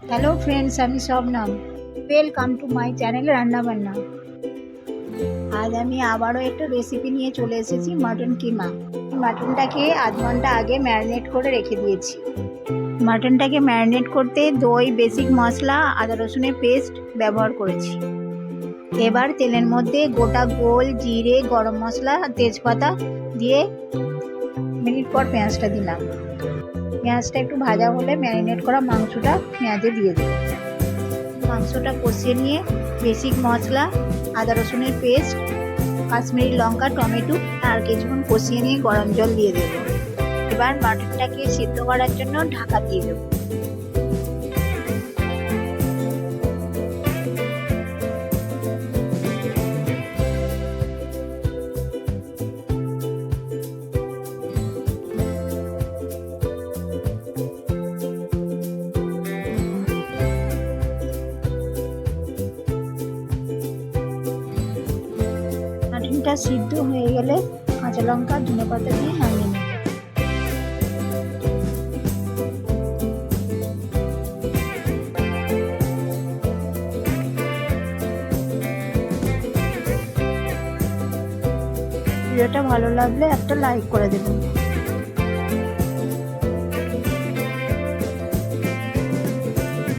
Hello friends আমি Shabnam welcome to my channel রান্নাবান্না আজ আমি আবারও একটা রেসিপি নিয়ে চলে এসেছি মাটন কিমা মাটনটাকে আধ ঘণ্টা আগে ম্যারিনেট করে রেখে দিয়েছি। মাটনটাকে ম্যারিনেট করতে দই বেসিক মশলা, আদা রসুনের পেস্ট ব্যবহার করেছি। এবার তেলের মধ্যে গোটা গোল, জিরে, গরম মশলা, তেজপাতা দিয়ে মিনিট পর পেঁয়াজটা দিলাম। পেঁয়াজটা একটু ভাজা হলে ম্যারিনেট করা মাংসটা পেঁয়াজে দিয়ে দেবো। মাংসটা কষিয়ে নিয়ে বেসিক মশলা, আদা রসুনের পেস্ট, কাশ্মীরি লঙ্কা, টমেটো, আর কিছুক্ষণ কষিয়ে নিয়ে গরম জল দিয়ে দেবো। এবার মাটনটাকে সিদ্ধ করার জন্য ঢাকা দিয়ে দেবো। মাটনটা সিদ্ধ হয়ে গেলে কাঁচা লঙ্কা, ধনে পাতা দিয়ে নামিয়ে নেব। ভিডিওটা ভালো লাগলে একটা লাইক করে দেবেন।